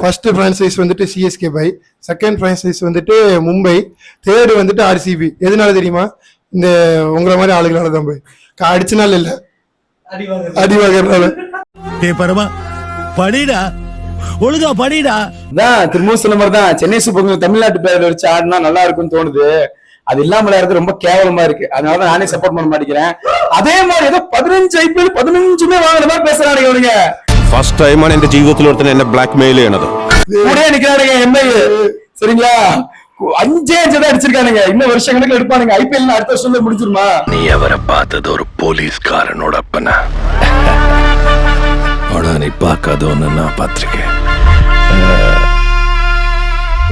First franchise வந்துட்டு CSK by second franchise வந்துட்டு Mumbai third வந்துட்டு ஆர்சிபி எதனால தெரியுமா? இந்த உங்களை மாதிரி ஆளுங்களால தான் போய். அடிச்சனால இல்ல. அடி வாங்குறதுனால. டே பரமா படிடா. ஒழுங்கா படிடா. தான் திரும்பவும் சொன்ன மாதிரி தான். சென்னை சூப்பர் கிங்ஸ் தமிழ்நாட்டு பேர்ல வச்சு ஆடினா நல்லா இருக்கும்னு தோணுது. அது இல்லாம விளையாடுறது ரொம்ப கேவலமா இருக்கு. அதனால தான் நானே சப்போர்ட் பண்ண மாட்டேங்கிறேன். அதே மாதிரி ஏதோ பதினஞ்சு ஐபிஎல் பதினஞ்சுமே வாங்குற மாதிரி பேசுறானுங்க இவனுங்க. ഫസ്റ്റ് ടൈമാണ് എന്റെ ജീവിതത്തിൽ ഒരുത്തൻ എന്നെ ബ്ലാക്ക് മെയിൽ ചെയ്യണത് கூடயே நிக்கிறானுங்க எம்ஐ சரிங்களா அஞ்சே அஞ்சு தான் அடிச்சிருக்கானுங்க இன்னும் வருஷ கணக்குல எடுப்பானுங்க ஐபிஎல் அடுத்த வருஷம் முடிஞ்சிருமா நீ அவரை பார்த்தது ஒரு போலீஸ்காரனோட அப்பனா ஆனா நீ பார்க்காத ஒண்ணு நான் பார்த்திருக்கேன்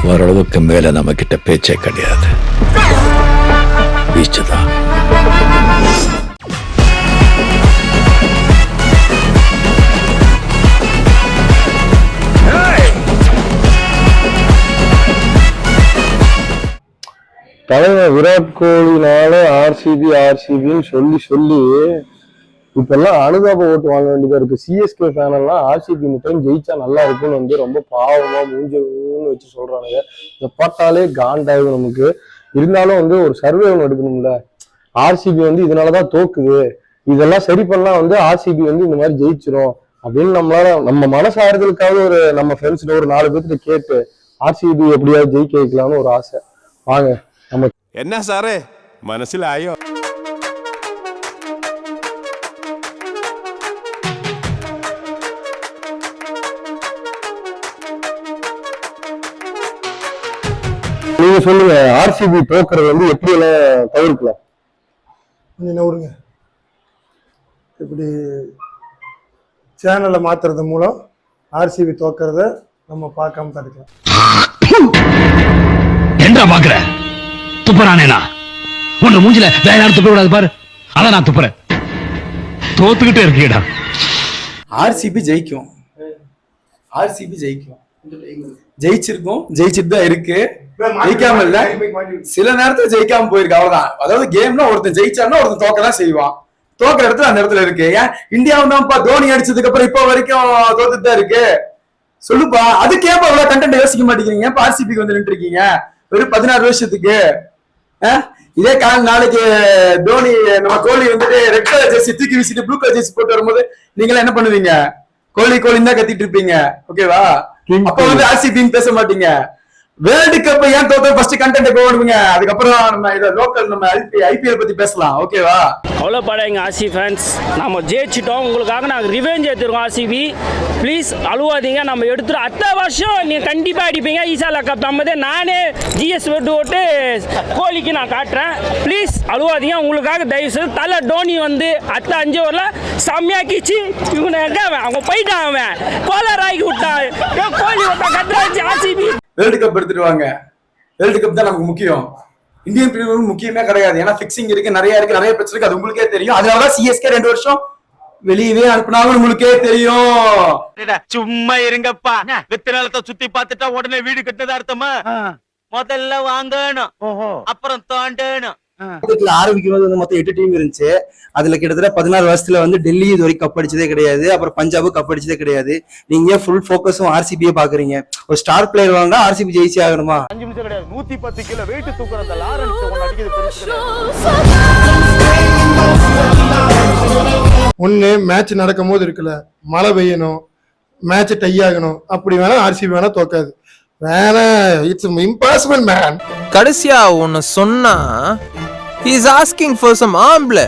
ஓரளவுக்கு மேல நம்ம கிட்ட பேச்சே கிடையாது வீச்சுதான் தலைவர் விராட் கோலினால ஆர்சிபி ஆர்சிபின்னு சொல்லி சொல்லி இப்பெல்லாம் அனுதாப ஓட்டு வாங்க வேண்டியதா இருக்கு. சிஎஸ்கே ஃபேன் எல்லாம் ஆர்சிபி மட்டும் ஜெயிச்சா நல்லா இருக்கும்னு வந்து ரொம்ப பாவமா மூஞ்ச வச்சு சொல்றானுங்க. இதை பார்த்தாலே காண்டாகும் நமக்கு. இருந்தாலும் வந்து ஒரு சர்வே ஒன்று எடுக்கணும்ல. ஆர்சிபி வந்து இதனாலதான் தோக்குது. இதெல்லாம் சரி பண்ணலாம் வந்து ஆர்சிபி வந்து இந்த மாதிரி ஜெயிச்சிரும் அப்படின்னு நம்மளால நம்ம மனசாறுதலுக்காக ஒரு நம்ம ஃப்ரெண்ட்ஸ்ல ஒரு நாலு பேர்த்துட்டு கேட்டு ஆர்சிபி எப்படியாவது ஜெயிக்க வைக்கலாம்னு ஒரு ஆசை. வாங்க. എന്നാ സാറേ മനസ്സിലായോ நீங்க சொல்லுங்க ஆர்சிபி தோக்குறது வந்து எப்படி எல்லாம் தவிர்க்கலாம் கொஞ்சம் நவுருங்க இப்படி சேனலை மாத்துறது மூலம் ஆர்சிபி தோக்கறத நம்ம பார்க்காம தடுக்கலாம் என்ன பாக்குற துப்புறானேனா உன்ன மூஞ்சில வேற யாரும் துப்பக்கூடாது பாரு. அதான் நான் துப்புறேன். தோத்துக்கிட்டே இருக்கீடா ஆர்சிபி ஜெயிக்கும். ஆர்சிபி ஜெயிக்கும். ஜெயிச்சிருக்கும். ஜெயிச்சிட்டு தான் இருக்கு. ஜெயிக்காம இல்ல. சில நேரத்துல ஜெயிக்காம போயிருக்கு. அவ்வளவுதான். அதாவது கேம்னா ஒருத்தன் ஜெயிச்சான்னா ஒருத்தன் தோக்க தான் செய்வான். தோக்குற இடத்துல அந்த இடத்துல இருக்கு. ஏன்? இந்தியாவும் தான்ப்பா தோனி அடிச்சதுக்கு அப்புறம் இப்போ வரைக்கும் தோத்துட்டு தான் இருக்கு. சொல்லுப்பா. அதுக்கு ஏன் அவ்வளவு கண்டென்ட் யோசிக்க மாட்டேங்கிறீங்க. இப்ப ஆர்சிபிக்கு வந்து நின்று இருக்கீங்க வெறும் பதினாறு வருஷத்துக்கு. இதே கால நாளைக்கு தோனி நம்ம கோலி வந்துட்டு ரெட் கலர் ஜெர்சி தூக்கி வீசிட்டு ப்ளூ கலர் ஜெர்சி போட்டு வரும்போது நீங்க என்ன பண்ணுவீங்க? கோலி கோலின்னு தான் கத்திட்டு இருப்பீங்க. ஓகேவா அப்ப வந்து ஆர்சிபின்னு பேச மாட்டீங்க. வேர்ல்டு கப் ஏன் தோத்தோம் ஃபர்ஸ்ட் கண்டென்ட் போடுவீங்க அதுக்கப்புறம் நம்ம இத லோக்கல் நம்ம ஐபிஎல் பத்தி பேசலாம். ஓகேவா கவலைப்படாதீங்க ஆர்சி ஃபேன்ஸ் நம்ம ஜெயிச்சிட்டோம். உங்களுக்காக நாங்கள் ரிவெஞ்ச் எடுத்துருக்கோம் ஆர்சிபி ப்ளீஸ் அழுவாதீங்க. நம்ம எடுத்துரும் அடுத்த வருஷம் நீங்கள் கண்டிப்பாக அடிப்பீங்க. ஈசாலா கப் நம்மதே. நானே ஜிஎஸ் வெட்டு ஓட்டு கோலிக்கு நான் காட்டுறேன். ப்ளீஸ் அழுவாதீங்க. உங்களுக்காக தயவு செய்து தலை டோனி வந்து அடுத்த அஞ்சு ஓவரில் செம்மையாக்கிச்சு இவனை எங்க அவன்? அவங்க போயிட்டான் அவன். கோலர் ஆகி விட்டான். கோலி விட்டான் கத்துறாச்சு ஆர்சிபி வேர்ல்டு கப் எடுத்துட்டு வாங்க வேர்ல்டு கப் தான் நமக்கு முக்கியம். இந்தியன் பிரீமியர் முக்கியமே கிடையாது. ஏன்னா ஃபிக்சிங் இருக்கு நிறைய இருக்கு நிறைய பிரச்சனை இருக்கு. அது உங்களுக்கே தெரியும். அதனாலதான் சிஎஸ்கே ரெண்டு வருஷம் வெளியவே அனுப்புனாங்க உங்களுக்கே தெரியும். சும்மா இருங்கப்பா. வித்து நிலத்தை சுத்தி பார்த்துட்டா உடனே வீடு கட்டுறது அர்த்தமா? முதல்ல வாங்கணும். அப்புறம் தோண்டணும். கிரிக்கெட்ல ஆரம்பிக்கும் போது வந்து மொத்தம் எட்டு டீம் இருந்துச்சு. அதுல கிட்டத்தட்ட பதினாறு வருஷத்துல வந்து டெல்லி இது வரைக்கும் கப் அடிச்சதே கிடையாது. அப்புறம் பஞ்சாபு கப் அடிச்சதே கிடையாது. நீங்க ஏன் ஃபுல் ஃபோக்கஸும் ஆர்சிபியே பாக்குறீங்க? ஒரு ஸ்டார் பிளேயர் வாங்க ஆர்சிபி ஜெயிச்சே ஆகணுமா? அஞ்சு நிமிஷம் கிடையாது. நூத்தி பத்து கிலோ வெயிட் தூக்குற அந்த லாரன்ஸ் ஒன்னு மேட்ச் நடக்கும் போது இருக்குல்ல மழை பெய்யணும் மேட்ச் டை ஆகணும். அப்படி வேணா ஆர்சிபி வேணா தோக்காது. இட்ஸ் இம்பாசிபிள் மேன் கடைசியா ஒன்னு சொன்னா இஸ் ஆஸ்கிங் ஃபார் சம் ஆம்பள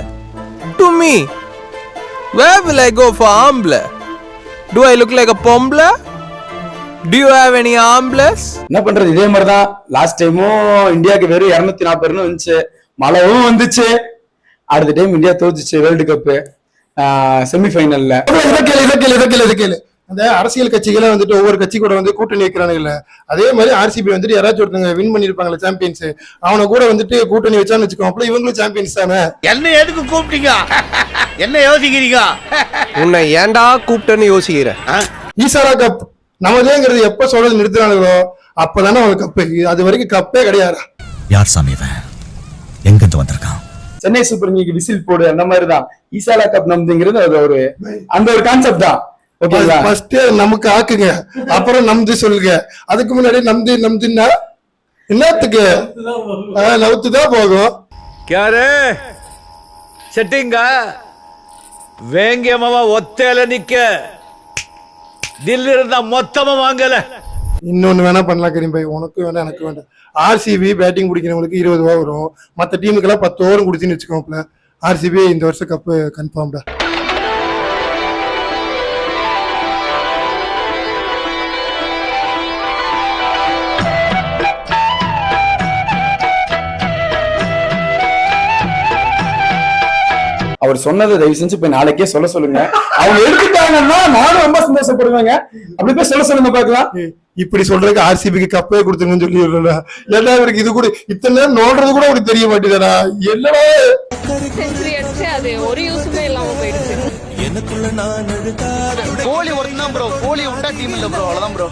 to me where will I go for ஆம்பள to I look like a பொம்பள டு யூ ஹேவ் எனி ஆம்பளஸ் என்ன பண்றது? இதே மாதிரிதான். லாஸ்ட் டைமும் இந்தியாவுக்கு வெறும் இருநூத்தி நாற்பது ரன் வந்துச்சு. மழைவும் வந்துச்சு. அடுத்த டைம் இந்தியா தோத்துச்சு வேர்ல்டு கப் செமிஃபைனல்ல இதை கேளு இதை கேளு இதை கேளு இதை கேளு. அந்த அரசியல் கட்சிகளை வந்துட்டு ஒவ்வொரு கட்சி கூட வந்து கூட்டணி வைக்கிறானுங்கல்ல. அதே மாதிரி ஆர்சிபி வந்துட்டு யாராச்சும் ஒருத்தங்க வின் பண்ணிருப்பாங்கல்ல சாம்பியன்ஸ் அவனை கூட வந்துட்டு கூட்டணி வச்சான்னு வச்சுக்கோ அப்பல இவங்களும் சாம்பியன்ஸ் தானே? என்ன எதுக்கு கூப்பிட்டீங்க? என்ன யோசிக்கிறீங்க? உன்னை ஏன்டா கூப்பிட்டேன்னு யோசிக்கிற? ஈசாரா கப் நமதேங்கிறது எப்ப சொல்றது நிறுத்துறானுங்களோ அப்பதானே அவனுக்கு கப்பு. அது வரைக்கும் கப்பே கிடையாது? யார் சாமி இவன்? எங்கிருந்து வந்திருக்கான்? சென்னை சூப்பர் கிங் விசில் போடு அந்த மாதிரிதான். ஈசாலா கப் நம்புங்கிறது அது ஒரு அந்த ஒரு கான்செப்ட் தான். ஃபர்ஸ்ட் நமக்கு ஆக்குங்க. அப்புறம் நம்பி சொல்லுங்க. அதுக்கு முன்னாடி நம்பி நம்பினா என்னத்துக்கு? நவுத்து தான் போகும். யாரு செட்டிங்க வேங்கியமாவா ஒத்தேல நிக்க. தில்லி இருந்தா மொத்தமா வாங்கல. இன்னொன்னு வேணா பண்ணலாம் கரீம் பாய் உனக்கும் வேணா எனக்கு வேண்டாம் ஆர்சிபி பேட்டிங் பிடிக்கிறவங்களுக்கு இருபது ரூபா வரும். மற்ற டீமுக்கெல்லாம் பத்து ஓவர் குடிச்சுன்னு வச்சுக்கோங்களேன். ஆர்சிபி இந்த வருஷம் கப்பு கன்ஃபார்ம்டா அவர் சொன்னதை தயவு செஞ்சு போய் நாளைக்கே சொல்ல சொல்லுங்க. அவங்க எடுத்துட்டாங்கன்னா நானும் ரொம்ப சந்தோஷப்படுவேங்க. அப்படி போய் சொல்ல சொல்லுங்க பாக்கலாம் இப்படி சொல்றதுக்கு ஆர்சிபிக்கு கப்பே கொடுத்துருங்கன்னு சொல்லி ஏன்னா இவருக்கு இது கூட இத்தனை நேரம் நோடுறது கூட அவருக்கு தெரிய மாட்டேங்குதுடா. என்னடா? செஞ்சுரி அடிச்சு அது ஒரு யூஸுமே இல்லாம போயிடுச்சு கோலி ஒருத்தன் தான் ப்ரோ கோலி விட்டா டீம் இல்ல ப்ரோ அவ்வளவுதான் ப்ரோ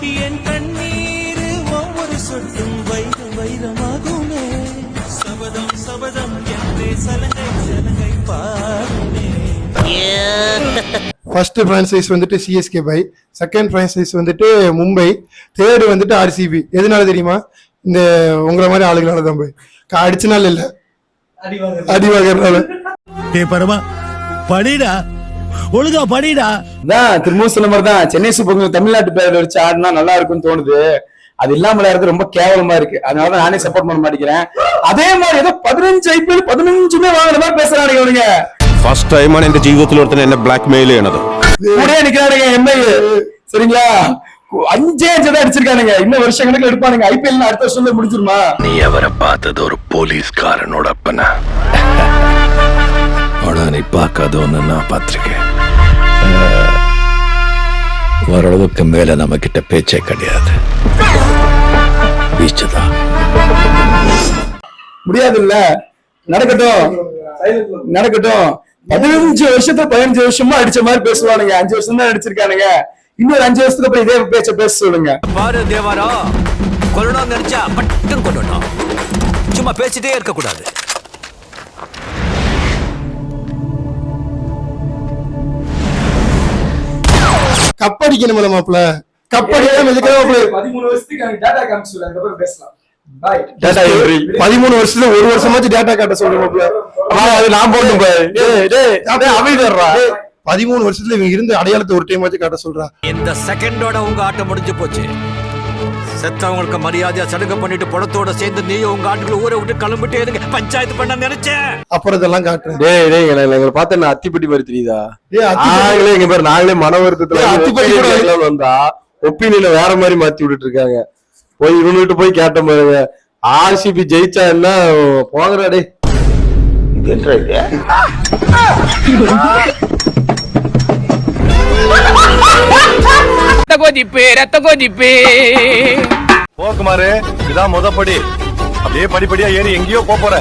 ஃபர்ஸ்ட் பிரான்சைஸ் வந்துட்டு சிஎஸ்கே பை செகண்ட் பிரான்சைஸ் வந்துட்டு மும்பை தேர்டு வந்துட்டு ஆர்சிபி எதனால தெரியுமா? இந்த உங்களை மாதிரி ஆளுங்களால தான் போய். அடிச்சனால இல்ல. அடி வாங்குறதுனால. டே பரமா. படிடா. ஒழுங்கா படிடா. தான் திரும்பவும் சொன்ன மாதிரி தான். சென்னை சூப்பர் கிங்ஸ் தமிழ்நாட்டு பேர்ல வச்சு ஆடினா நல்லா இருக்கும்னு தோணுது. அது இல்லாம விளையாடுறது ரொம்ப கேவலமா இருக்கு. அதனால நானே சப்போர்ட் பண்ண மாட்டேங்கிறேன். அதே மாதிரி ஏதோ பதினஞ்சு ஐபிஎல் பதினஞ்சுமே வாங்குற மாதிரி பேசுறானுங்க இவனுங்க. ഫസ്റ്റ് ടൈമാണ് എന്റെ ജീവിതത്തിൽ ഒരുത്തൻ എന്നെ ബ്ലാക്ക് മെയിൽ ചെയ്യണത് கூடயே நிக்கிறானுங்க எம்ஐ சரிங்களா அஞ்சே அஞ்சு தான் அடிச்சிருக்கானுங்க இன்னும் வருஷம் கணக்குல எடுப்பானுங்க ஐபிஎல் அடுத்த வருஷம் முடிஞ்சிருமா நீ அவரை பார்த்தது ஒரு போலீஸ்காரனோட அப்பனா ஆனா நீ பார்க்காத ஒண்ணு நான் பார்த்திருக்கேன் ஓரளவுக்கு மேல நம்ம கிட்ட பேச்சே கிடையாது பீச்சுதான் முடியாது இல்ல நடக்கட்டும் நடக்கட்டும் பதினஞ்சு வருஷத்துல பதினஞ்சு வருஷமா அடிச்ச மாதிரி பேசுவானுங்க. அஞ்சு வருஷம் தான் அடிச்சிருக்கானுங்க இன்னொரு அஞ்சு வருஷத்துக்கு அப்புறம் இதே பேச்ச பேச சொல்லுங்க. பாரு தேவாரா? கொல்லணும் நினைச்சா பட்டன் கொல்லணும் சும்மா பேசிட்டே இருக்க கூடாது கப்படிக்கணும் மாப்பிள கப்படிக்காம எதுக்காக மாப்பிள பதிமூணு வருஷத்துக்கு டேட்டா காமிச்சு பேசலாம். பதிமூணு வருஷத்துல ஒரு வருஷமாச்சு டேட்டா காட்ட சொல்லுங்க மாப்பிள அது நான் டேய் அமைதிடுறா பதிமூணு வருஷத்துல இவங்க இருந்த அடையாளத்தை ஒரு டைம் காட்ட சொல்றா. இந்த செகண்டோட உங்க ஆட்டம் முடிஞ்சு போச்சு. செத்தவங்களுக்கு மரியாதையா சடுங்க பண்ணிட்டு படத்தோட சேர்ந்து நீயும் உங்க ஆட்டுக்குள்ள ஊரை விட்டு கிளம்பிட்டே இருங்க. பஞ்சாயத்து பண்ண நினைச்சேன். அப்புறம் இதெல்லாம் காட்டுறேன். டேய் டேய் எங்களை பார்த்தா என்ன அத்திப்பட்டி மாதிரி தெரியுதா? நாங்களே எங்க பேர் நாங்களே மன வருத்தத்துல அத்திப்பட்டி வந்தா ஒப்பீனியன வேற மாதிரி மாத்தி விட்டுட்டு இருக்காங்க போய் இவனுகிட்ட போய் கேட்ட பாருங்க. ஆர்சிபி ஜெயிச்சா என்ன? போங்கடா டேய். ரத்த கொதிப்பு ரத்த கொதிப்பு. போக்குமாரு இதான் முத படி. அப்படியே படிப்படியா ஏறி எங்கேயோ போற.